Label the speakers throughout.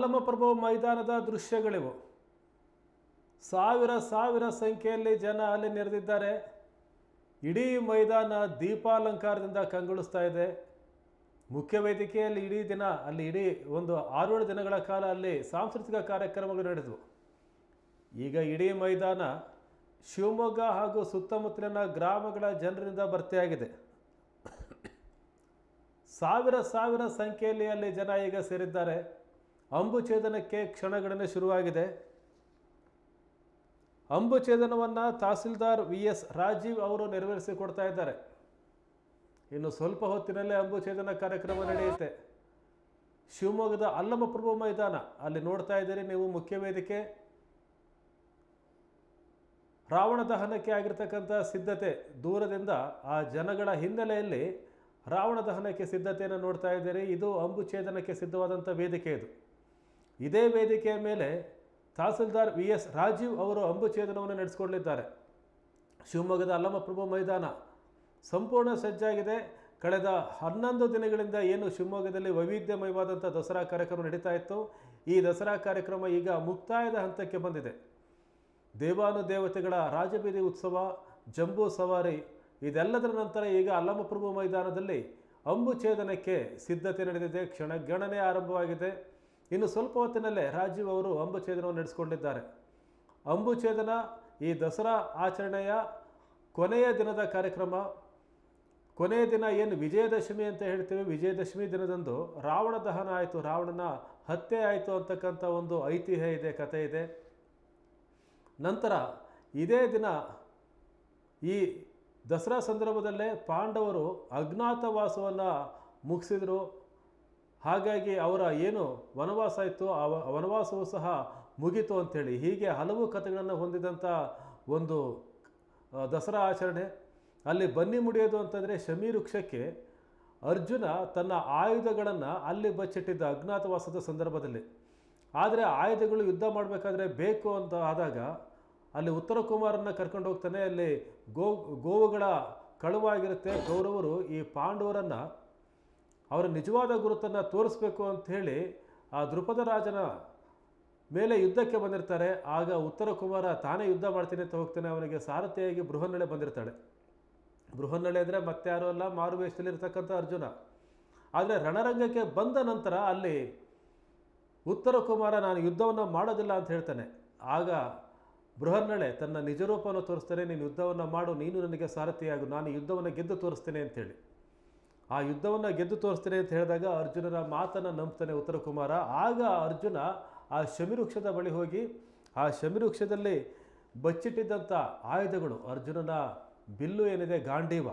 Speaker 1: ಅಲ್ಲಮಪ್ರಭು ಮೈದಾನದ ದೃಶ್ಯಗಳಿವು. ಸಾವಿರ ಸಾವಿರ ಸಂಖ್ಯೆಯಲ್ಲಿ ಜನ ಅಲ್ಲಿ ನೆರೆದಿದ್ದಾರೆ. ಇಡೀ ಮೈದಾನ ದೀಪಾಲಂಕಾರದಿಂದ ಕಂಗೊಳಿಸ್ತಾ ಇದೆ. ಮುಖ್ಯ ವೇದಿಕೆಯಲ್ಲಿ ಇಡೀ ದಿನ, ಅಲ್ಲಿ ಇಡೀ ಒಂದು ಆರೇಳು ದಿನಗಳ ಕಾಲ ಅಲ್ಲಿ ಸಾಂಸ್ಕೃತಿಕ ಕಾರ್ಯಕ್ರಮಗಳು ನಡೆದವು. ಈಗ ಇಡೀ ಮೈದಾನ ಶಿವಮೊಗ್ಗ ಹಾಗೂ ಸುತ್ತಮುತ್ತಲಿನ ಗ್ರಾಮಗಳ ಜನರಿಂದ ಭರ್ತಿಯಾಗಿದೆ. ಸಾವಿರ ಸಾವಿರ ಸಂಖ್ಯೆಯಲ್ಲಿ ಅಲ್ಲಿ ಜನ ಈಗ ಸೇರಿದ್ದಾರೆ. ಅಂಬುಛೇದನಕ್ಕೆ ಕ್ಷಣಗಣನೆ ಶುರುವಾಗಿದೆ. ಅಂಬುಛೇದನವನ್ನು ತಹಸೀಲ್ದಾರ್ ವಿ ಎಸ್ ರಾಜೀವ್ ಅವರು ನೆರವೇರಿಸಿಕೊಡ್ತಾ ಇದ್ದಾರೆ. ಇನ್ನು ಸ್ವಲ್ಪ ಹೊತ್ತಿನಲ್ಲೇ ಅಂಬುಛೇದನ ಕಾರ್ಯಕ್ರಮ ನಡೆಯುತ್ತೆ. ಶಿವಮೊಗ್ಗದ ಅಲ್ಲಮಪ್ರಭು ಮೈದಾನ, ಅಲ್ಲಿ ನೋಡ್ತಾ ಇದ್ದೀರಿ ನೀವು ಮುಖ್ಯ ವೇದಿಕೆ. ರಾವಣ ದಹನಕ್ಕೆ ಆಗಿರ್ತಕ್ಕಂಥ ಸಿದ್ಧತೆ ದೂರದಿಂದ ಆ ಜನಗಳ ಹಿನ್ನೆಲೆಯಲ್ಲಿ ರಾವಣ ದಹನಕ್ಕೆ ಸಿದ್ಧತೆಯನ್ನು ನೋಡ್ತಾ ಇದ್ದೀರಿ. ಇದು ಅಂಬುಛೇದನಕ್ಕೆ ಸಿದ್ಧವಾದಂಥ ವೇದಿಕೆ ಇದು. ಇದೇ ವೇದಿಕೆಯ ಮೇಲೆ ತಹಸೀಲ್ದಾರ್ ವಿ ಎಸ್ ರಾಜೀವ್ ಅವರು ಅಂಬುಛೇದನವನ್ನು ನಡೆಸಿಕೊಳ್ಳಲಿದ್ದಾರೆ ಶಿವಮೊಗ್ಗದ ಅಲ್ಲಮಪ್ರಭು ಮೈದಾನ ಸಂಪೂರ್ಣ ಸಜ್ಜಾಗಿದೆ. ಕಳೆದ ಹನ್ನೊಂದು ದಿನಗಳಿಂದ ಏನು ಶಿವಮೊಗ್ಗದಲ್ಲಿ ವೈವಿಧ್ಯಮಯವಾದಂಥ ದಸರಾ ಕಾರ್ಯಕ್ರಮ ನಡೀತಾ ಇತ್ತು, ಈ ದಸರಾ ಕಾರ್ಯಕ್ರಮ ಈಗ ಮುಕ್ತಾಯದ ಹಂತಕ್ಕೆ ಬಂದಿದೆ. ದೇವಾನುದೇವತೆಗಳ ರಾಜಬೀದಿ ಉತ್ಸವ, ಜಂಬೂ ಸವಾರಿ, ಇದೆಲ್ಲದರ ನಂತರ ಈಗ ಅಲ್ಲಮಪ್ರಭು ಮೈದಾನದಲ್ಲಿ ಅಂಬುಛೇದನಕ್ಕೆ ಸಿದ್ಧತೆ ನಡೆದಿದೆ. ಕ್ಷಣಗಣನೆ ಆರಂಭವಾಗಿದೆ. ಇನ್ನು ಸ್ವಲ್ಪ ಹೊತ್ತಿನಲ್ಲೇ ರಾಜೀವ್ ಅವರು ಅಂಬುಛೇದನವನ್ನು ನಡೆಸಿಕೊಂಡಿದ್ದಾರೆ. ಅಂಬುಛೇದನ ಈ ದಸರಾ ಆಚರಣೆಯ ಕೊನೆಯ ದಿನದ ಕಾರ್ಯಕ್ರಮ, ಕೊನೆಯ ದಿನ ಏನು ವಿಜಯದಶಮಿ ಅಂತ ಹೇಳ್ತೀವಿ. ವಿಜಯದಶಮಿ ದಿನದಂದು ರಾವಣ ದಹನ ಆಯಿತು. ರಾವಣನ ಹತ್ಯೆ ಆಯಿತು ಅಂತಕ್ಕಂಥ ಒಂದು ಐತಿಹ್ಯ ಇದೆ, ಕಥೆ ಇದೆ. ನಂತರ ಇದೇ ದಿನ ಈ ದಸರಾ ಸಂದರ್ಭದಲ್ಲೇ ಪಾಂಡವರು ಅಜ್ಞಾತವಾಸವನ್ನು ಮುಗಿಸಿದರು. ಹಾಗಾಗಿ ಅವರ ಏನು ವನವಾಸ ಇತ್ತು ಆ ವನವಾಸವೂ ಸಹ ಮುಗೀತು ಅಂಥೇಳಿ ಹೀಗೆ ಹಲವು ಕಥೆಗಳನ್ನು ಹೊಂದಿದಂಥ ಒಂದು ದಸರಾ ಆಚರಣೆ. ಅಲ್ಲಿ ಬನ್ನಿ ಮುಡಿಯೋದು ಅಂತಂದರೆ ಶಮಿ ವೃಕ್ಷಕ್ಕೆ ಅರ್ಜುನ ತನ್ನ ಆಯುಧಗಳನ್ನು ಅಲ್ಲಿ ಬಚ್ಚಿಟ್ಟಿದ್ದ ಅಜ್ಞಾತವಾಸದ ಸಂದರ್ಭದಲ್ಲಿ. ಆದರೆ ಆಯುಧಗಳು ಯುದ್ಧ ಮಾಡಬೇಕಾದ್ರೆ ಬೇಕು ಅಂತ ಆದಾಗ ಅಲ್ಲಿ ಉತ್ತರ ಕುಮಾರನ್ನ ಕರ್ಕೊಂಡು ಹೋಗ್ತಾನೆ. ಅಲ್ಲಿ ಗೋ, ಗೋವುಗಳ ಕಳುವಾಗಿರುತ್ತೆ. ಗೌರವರು ಈ ಪಾಂಡವರನ್ನು ಅವರ ನಿಜವಾದ ಗುರುತನ್ನು ತೋರಿಸ್ಬೇಕು ಅಂಥೇಳಿ ಆ ದೃಪದ ರಾಜನ ಮೇಲೆ ಯುದ್ಧಕ್ಕೆ ಬಂದಿರ್ತಾರೆ. ಆಗ ಉತ್ತರ ಕುಮಾರ ತಾನೇ ಯುದ್ಧ ಮಾಡ್ತೀನಿ ಅಂತ ಹೋಗ್ತಾನೆ. ಅವನಿಗೆ ಸಾರಥಿಯಾಗಿ ಬೃಹನ್ನಳೆ ಬಂದಿರ್ತಾಳೆ. ಬೃಹನ್ನಳೆ ಅಂದರೆ ಮತ್ತೆ ಯಾರೂ ಅಲ್ಲ ಮಾರುವೇಷದಲ್ಲಿರ್ತಕ್ಕಂಥ ಅರ್ಜುನ. ಆದರೆ ರಣರಂಗಕ್ಕೆ ಬಂದ ನಂತರ ಅಲ್ಲಿ ಉತ್ತರ ಕುಮಾರ ನಾನು ಯುದ್ಧವನ್ನು ಮಾಡೋದಿಲ್ಲ ಅಂತ ಹೇಳ್ತಾನೆ. ಆಗ ಬೃಹನ್ನಳೆ ತನ್ನ ನಿಜರೂಪವನ್ನು ತೋರಿಸ್ತಾನೆ, ನೀನು ಯುದ್ಧವನ್ನು ಮಾಡು, ನೀನು ನನಗೆ ಸಾರಥಿಯಾಗು, ನಾನು ಯುದ್ಧವನ್ನು ಗೆದ್ದು ತೋರಿಸ್ತೇನೆ ಅಂತೇಳಿ ಆ ಯುದ್ಧವನ್ನು ಗೆದ್ದು ತೋರಿಸ್ತೇನೆ ಅಂತ ಹೇಳಿದಾಗ ಅರ್ಜುನನ ಮಾತನ್ನು ನಂಬ್ತಾನೆ ಉತ್ತರ ಕುಮಾರ. ಆಗ ಅರ್ಜುನ ಆ ಶಮಿವೃಕ್ಷದ ಬಳಿ ಹೋಗಿ, ಆ ಶಮಿರುಕ್ಷದಲ್ಲಿ ಬಚ್ಚಿಟ್ಟಿದ್ದಂಥ ಆಯುಧಗಳು, ಅರ್ಜುನನ ಬಿಲ್ಲು ಏನಿದೆ, ಗಾಂಡೀವ.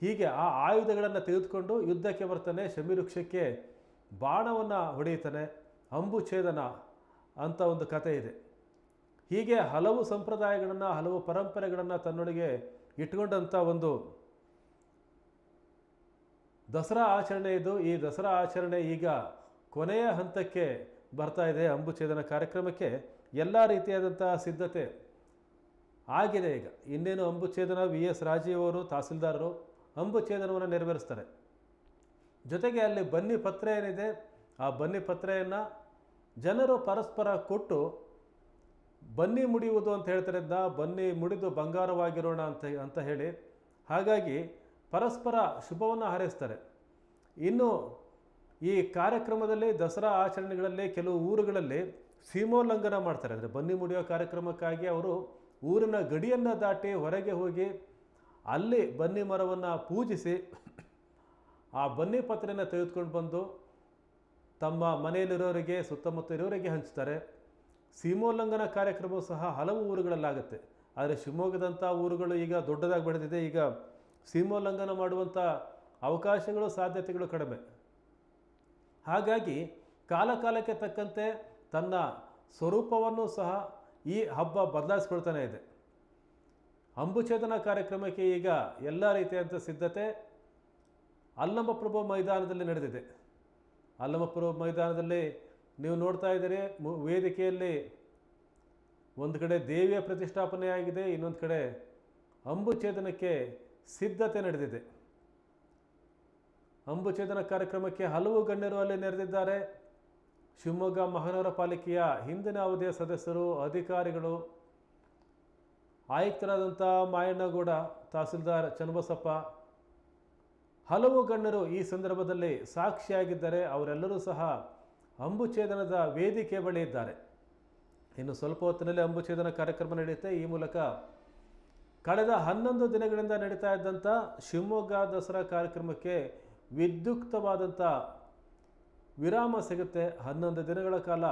Speaker 1: ಹೀಗೆ ಆ ಆಯುಧಗಳನ್ನು ತೆಗೆದುಕೊಂಡು ಯುದ್ಧಕ್ಕೆ ಬರ್ತಾನೆ, ಶಮಿರುಕ್ಷಕ್ಕೆ ಬಾಣವನ್ನು ಹೊಡೆಯುತ್ತಾನೆ, ಅಂಬುಛೇದನ ಅಂತ ಒಂದು ಕಥೆ ಇದೆ. ಹೀಗೆ ಹಲವು ಸಂಪ್ರದಾಯಗಳನ್ನು, ಹಲವು ಪರಂಪರೆಗಳನ್ನು ತನ್ನೊಳಗೆ ಇಟ್ಕೊಂಡಂಥ ಒಂದು ದಸರಾ ಆಚರಣೆ ಇದು. ಈ ದಸರಾ ಆಚರಣೆ ಈಗ ಕೊನೆಯ ಹಂತಕ್ಕೆ ಬರ್ತಾ ಇದೆ. ಅಂಬುಛೇದನ ಕಾರ್ಯಕ್ರಮಕ್ಕೆ ಎಲ್ಲ ರೀತಿಯಾದಂತಹ ಸಿದ್ಧತೆ ಆಗಿದೆ ಈಗ. ಇನ್ನೇನು ಅಂಬುಛೇದನ ವಿ ಎಸ್ ರಾಜೀವ್ ಅವರು ತಹಸೀಲ್ದಾರರು ಅಂಬುಛೇದನವನ್ನು ನೆರವೇರಿಸ್ತಾರೆ. ಜೊತೆಗೆ ಅಲ್ಲಿ ಬನ್ನಿ ಪತ್ರ ಏನಿದೆ, ಆ ಬನ್ನಿ ಪತ್ರೆಯನ್ನು ಜನರು ಪರಸ್ಪರ ಕೊಟ್ಟು ಬನ್ನಿ ಮುಡಿಯುವುದು ಅಂತ ಹೇಳ್ತಾರೆ. ಬನ್ನಿ ಮುಡಿದು ಬಂಗಾರವಾಗಿರೋಣ ಅಂತ ಅಂತ ಹೇಳಿ. ಹಾಗಾಗಿ ಪರಸ್ಪರ ಶುಭವನ್ನು ಹಾರೈಸ್ತಾರೆ. ಇನ್ನು ಈ ಕಾರ್ಯಕ್ರಮದಲ್ಲಿ ದಸರಾ ಆಚರಣೆಗಳಲ್ಲಿ ಕೆಲವು ಊರುಗಳಲ್ಲಿ ಸೀಮೋಲ್ಲಂಘನ ಮಾಡ್ತಾರೆ. ಅಂದರೆ ಬನ್ನಿ ಮುಡಿಯೋ ಕಾರ್ಯಕ್ರಮಕ್ಕಾಗಿ ಅವರು ಊರಿನ ಗಡಿಯನ್ನು ದಾಟಿ ಹೊರಗೆ ಹೋಗಿ ಅಲ್ಲಿ ಬನ್ನಿ ಮರವನ್ನು ಪೂಜಿಸಿ ಆ ಬನ್ನಿ ಪತ್ರೆಯನ್ನು ತೆಗೆದುಕೊಂಡು ಬಂದು ತಮ್ಮ ಮನೆಯಲ್ಲಿರೋರಿಗೆ ಸುತ್ತಮುತ್ತ ಇರೋರಿಗೆ ಹಂಚ್ತಾರೆ ಸೀಮೋಲ್ಲಂಘನ ಕಾರ್ಯಕ್ರಮವು ಸಹ ಹಲವು ಊರುಗಳಲ್ಲಾಗುತ್ತೆ. ಆದರೆ ಶಿವಮೊಗ್ಗದಂಥ ಊರುಗಳು ಈಗ ದೊಡ್ಡದಾಗಿ ಬೆಳೆದಿದೆ. ಈಗ ಸೀಮೋಲ್ಲಂಘನ ಮಾಡುವಂಥ ಅವಕಾಶಗಳು, ಸಾಧ್ಯತೆಗಳು ಕಡಿಮೆ. ಹಾಗಾಗಿ ಕಾಲಕಾಲಕ್ಕೆ ತಕ್ಕಂತೆ ತನ್ನ ಸ್ವರೂಪವನ್ನು ಸಹ ಈ ಹಬ್ಬ ಬದಲಾಯಿಸ್ಕೊಳ್ತಾನೆ ಇದೆ. ಅಂಬುಛೇದನ ಕಾರ್ಯಕ್ರಮಕ್ಕೆ ಈಗ ಎಲ್ಲ ರೀತಿಯಾದಂಥ ಸಿದ್ಧತೆ ಅಲ್ಲಮಪ್ರಭು ಮೈದಾನದಲ್ಲಿ ನಡೆದಿದೆ. ಅಲ್ಲಮಪ್ರಭು ಮೈದಾನದಲ್ಲಿ ನೀವು ನೋಡ್ತಾ ಇದ್ದೀರಿ ವೇದಿಕೆಯಲ್ಲಿ ಒಂದು ಕಡೆ ದೇವಿಯ ಪ್ರತಿಷ್ಠಾಪನೆಯಾಗಿದೆ, ಇನ್ನೊಂದು ಕಡೆ ಅಂಬುಛೇದನಕ್ಕೆ ಸಿದ್ಧತೆ ನಡೆದಿದೆ. ಅಂಬುಛೇದನ ಕಾರ್ಯಕ್ರಮಕ್ಕೆ ಹಲವು ಗಣ್ಯರು ಅಲ್ಲಿ ನೆರೆದಿದ್ದಾರೆ. ಶಿವಮೊಗ್ಗ ಮಹಾನಗರ ಪಾಲಿಕೆಯ ಹಿಂದಿನ ಅವಧಿಯ ಸದಸ್ಯರು, ಅಧಿಕಾರಿಗಳು, ಆಯುಕ್ತರಾದಂಥ ಮಾಯಣ್ಣಗೌಡ, ತಹಸೀಲ್ದಾರ್ ಚನ್ನಬಸಪ್ಪ, ಹಲವು ಗಣ್ಯರು ಈ ಸಂದರ್ಭದಲ್ಲಿ ಸಾಕ್ಷಿಯಾಗಿದ್ದಾರೆ. ಅವರೆಲ್ಲರೂ ಸಹ ಅಂಬುಛೇದನದ ವೇದಿಕೆ ಬಳಿ ಇದ್ದಾರೆ. ಇನ್ನು ಸ್ವಲ್ಪ ಹೊತ್ತಿನಲ್ಲಿ ಅಂಬುಛೇದನ ಕಾರ್ಯಕ್ರಮ ನಡೆಯುತ್ತೆ. ಈ ಮೂಲಕ ಕಳೆದ ಹನ್ನೊಂದು ದಿನಗಳಿಂದ ನಡೀತಾ ಇದ್ದಂಥ ಶಿವಮೊಗ್ಗ ದಸರಾ ಕಾರ್ಯಕ್ರಮಕ್ಕೆ ವಿದ್ಯುಕ್ತವಾದಂಥ ವಿರಾಮ ಸಿಗುತ್ತೆ. ಹನ್ನೊಂದು ದಿನಗಳ ಕಾಲ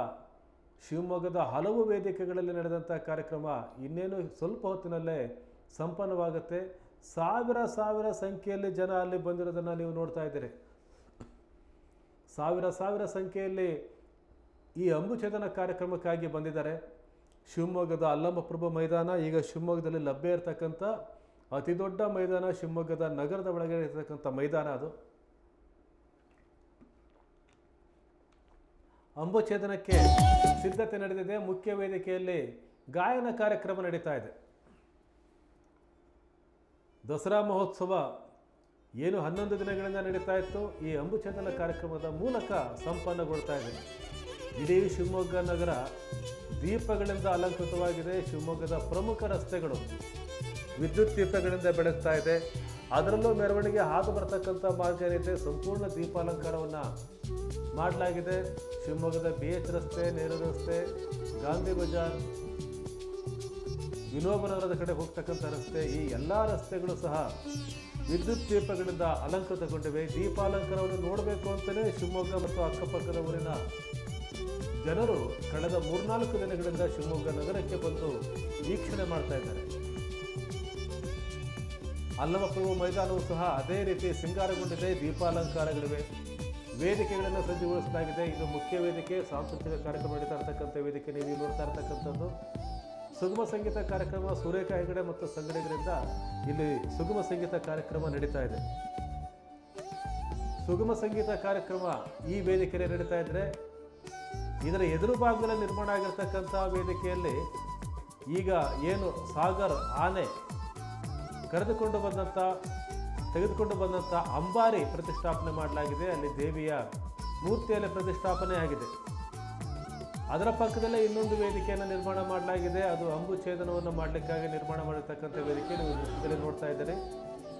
Speaker 1: ಶಿವಮೊಗ್ಗದ ಹಲವು ವೇದಿಕೆಗಳಲ್ಲಿ ನಡೆದಂಥ ಕಾರ್ಯಕ್ರಮ ಇನ್ನೇನು ಸ್ವಲ್ಪ ಹೊತ್ತಿನಲ್ಲೇ ಸಂಪನ್ನವಾಗುತ್ತೆ. ಸಾವಿರ ಸಾವಿರ ಸಂಖ್ಯೆಯಲ್ಲಿ ಜನ ಅಲ್ಲಿ ಬಂದಿರೋದನ್ನು ನೀವು ನೋಡ್ತಾ ಇದ್ದೀರಿ. ಸಾವಿರ ಸಾವಿರ ಸಂಖ್ಯೆಯಲ್ಲಿ ಈ ಅಂಬುಛೇದನ ಕಾರ್ಯಕ್ರಮಕ್ಕಾಗಿ ಬಂದಿದ್ದಾರೆ. ಶಿವಮೊಗ್ಗದ ಅಲ್ಲಮಪ್ರಭು ಮೈದಾನ, ಈಗ ಶಿವಮೊಗ್ಗದಲ್ಲಿ ಲಭ್ಯ ಇರತಕ್ಕಂಥ ಅತಿ ದೊಡ್ಡ ಮೈದಾನ ಶಿವಮೊಗ್ಗದ ನಗರದ ಒಳಗೆ ಇರತಕ್ಕಂಥ ಮೈದಾನ ಅದು. ಅಂಬುಛೇದನಕ್ಕೆ ಸಿದ್ಧತೆ ನಡೆದಿದೆ. ಮುಖ್ಯ ವೇದಿಕೆಯಲ್ಲಿ ಗಾಯನ ಕಾರ್ಯಕ್ರಮ ನಡೀತಾ ಇದೆ. ದಸರಾ ಮಹೋತ್ಸವ ಏನು ಹನ್ನೊಂದು ದಿನಗಳಿಂದ ನಡೀತಾ ಇತ್ತು. ಈ ಅಂಬುಛೇದನ ಕಾರ್ಯಕ್ರಮದ ಮೂಲಕ ಸಂಪನ್ನಗೊಳ್ತಾ ಇದೆ. ಇಡೀ ಶಿವಮೊಗ್ಗ ನಗರ ದೀಪಗಳಿಂದ ಅಲಂಕೃತವಾಗಿದೆ. ಶಿವಮೊಗ್ಗದ ಪ್ರಮುಖ ರಸ್ತೆಗಳು ವಿದ್ಯುತ್ ದೀಪಗಳಿಂದ ಬೆಳಗ್ತಾ ಇದೆ. ಅದರಲ್ಲೂ ಮೆರವಣಿಗೆ ಹಾದು ಬರ್ತಕ್ಕಂಥ ಮಾರ್ಗ ಏನಿದೆ ಸಂಪೂರ್ಣ ದೀಪಾಲಂಕಾರವನ್ನು ಮಾಡಲಾಗಿದೆ. ಶಿವಮೊಗ್ಗದ ಬಿ ಎಚ್ ರಸ್ತೆ ನೇರ ರಸ್ತೆ, ಗಾಂಧಿ ಬಜಾರ್ ವಿನೋಬನಗರದ ಕಡೆ ಹೋಗ್ತಕ್ಕಂಥ ರಸ್ತೆ, ಈ ಎಲ್ಲ ರಸ್ತೆಗಳು ಸಹ ವಿದ್ಯುತ್ ದೀಪಗಳಿಂದ ಅಲಂಕೃತಗೊಂಡಿವೆ. ದೀಪಾಲಂಕಾರವನ್ನು ನೋಡಬೇಕು ಅಂತಲೇ ಶಿವಮೊಗ್ಗ ಮತ್ತು ಅಕ್ಕಪಕ್ಕದ ಊರಿನ ಜನರು ಕಳೆದ ಮೂರ್ನಾಲ್ಕು ದಿನಗಳಿಂದ ಶಿವಮೊಗ್ಗ ನಗರಕ್ಕೆ ಬಂದು ವೀಕ್ಷಣೆ ಮಾಡ್ತಾ ಇದ್ದಾರೆ. ಅಲ್ಲಮಪ್ರಭು ಮೈದಾನವೂ ಸಹ ಅದೇ ರೀತಿ ಸಿಂಗಾರಗೊಂಡಿದೆ, ದೀಪಾಲಂಕಾರಗಳಿವೆ. ವೇದಿಕೆಗಳನ್ನು ಸಜ್ಜುಗೊಳಿಸಲಾಗಿದೆ. ಇದು ಮುಖ್ಯ ವೇದಿಕೆ, ಸಾಂಸ್ಕೃತಿಕ ಕಾರ್ಯಕ್ರಮ ನಡೀತಾ ಇರತಕ್ಕಂಥ ವೇದಿಕೆ. ನೀವು ನೋಡ್ತಾ ಇರತಕ್ಕಂಥದ್ದು ಸುಗಮ ಸಂಗೀತ ಕಾರ್ಯಕ್ರಮ ಸೂರ್ಯಕಾಯಿ ಹೆಗಡೆ ಮತ್ತು ಸಂಗಡಿಗರಿಂದ ಇಲ್ಲಿ ಸುಗಮ ಸಂಗೀತ ಕಾರ್ಯಕ್ರಮ ನಡೀತಾ ಇದೆ. ಸುಗಮ ಸಂಗೀತ ಕಾರ್ಯಕ್ರಮ ಈ ವೇದಿಕೆಯಲ್ಲಿ ನಡೀತಾ ಇದ್ರೆ ಇದರ ಎದುರು ಭಾಗದಲ್ಲಿ ನಿರ್ಮಾಣ ಆಗಿರ್ತಕ್ಕಂಥ ವೇದಿಕೆಯಲ್ಲಿ ಈಗ ಏನು ಸಾಗರ್ ಆನೆ ಕರೆದುಕೊಂಡು ಬಂದಂಥ, ತೆಗೆದುಕೊಂಡು ಬಂದಂಥ ಅಂಬಾರಿ ಪ್ರತಿಷ್ಠಾಪನೆ ಮಾಡಲಾಗಿದೆ. ಅಲ್ಲಿ ದೇವಿಯ ಮೂರ್ತಿಯಲ್ಲಿ ಪ್ರತಿಷ್ಠಾಪನೆ ಆಗಿದೆ. ಅದರ ಪಕ್ಕದಲ್ಲೇ ಇನ್ನೊಂದು ವೇದಿಕೆಯನ್ನು ನಿರ್ಮಾಣ ಮಾಡಲಾಗಿದೆ. ಅದು ಅಂಬುಛೇದನವನ್ನು ಮಾಡಲಿಕ್ಕಾಗಿ ನಿರ್ಮಾಣ ಮಾಡಿರ್ತಕ್ಕಂಥ ವೇದಿಕೆ. ನೀವು ದೃಶ್ಯದಲ್ಲಿ ನೋಡ್ತಾ ಇದ್ದೀರಿ.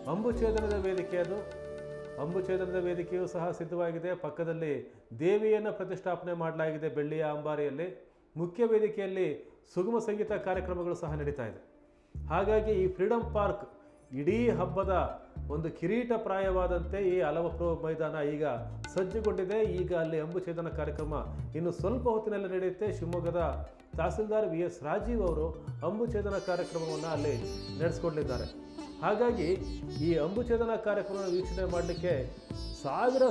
Speaker 1: ಅಂಬುಛೇದನದ ವೇದಿಕೆ ಅದು. ಅಂಬುಛೇದನದ ವೇದಿಕೆಯೂ ಸಹ ಸಿದ್ಧವಾಗಿದೆ. ಪಕ್ಕದಲ್ಲಿ ದೇವಿಯನ್ನು ಪ್ರತಿಷ್ಠಾಪನೆ ಮಾಡಲಾಗಿದೆ. ಬೆಳ್ಳಿಯ ಅಂಬಾರಿಯಲ್ಲಿ ಮುಖ್ಯ ವೇದಿಕೆಯಲ್ಲಿ ಸುಗಮ ಸಂಗೀತ ಕಾರ್ಯಕ್ರಮಗಳು ಸಹ ನಡೀತಾ ಇದೆ. ಹಾಗಾಗಿ ಈ ಫ್ರೀಡಂ ಪಾರ್ಕ್ ಇಡೀ ಹಬ್ಬದ ಒಂದು ಕಿರೀಟಪ್ರಾಯವಾದಂತೆ ಈ ಅಲವಪ್ರೋ ಮೈದಾನ ಈಗ ಸಜ್ಜುಗೊಂಡಿದೆ. ಈಗ ಅಲ್ಲಿ ಅಂಬುಛೇದನ ಕಾರ್ಯಕ್ರಮ ಇನ್ನು ಸ್ವಲ್ಪ ಹೊತ್ತಿನಲ್ಲಿ ನಡೆಯುತ್ತೆ. ಶಿವಮೊಗ್ಗದ ತಹಸೀಲ್ದಾರ್ ವಿ ಎಸ್ ರಾಜೀವ್ ಅವರು ಅಂಬುಛೇದನ ಕಾರ್ಯಕ್ರಮವನ್ನು ಅಲ್ಲಿ ನಡೆಸ್ಕೊಡ್ಲಿದ್ದಾರೆ ಹಾಗಾಗಿ ಈ ಅಂಬುಛೇದನ ಕಾರ್ಯಕ್ರಮ ವೀಕ್ಷಣೆ ಮಾಡಲಿಕ್ಕೆ ಸಾವಿರ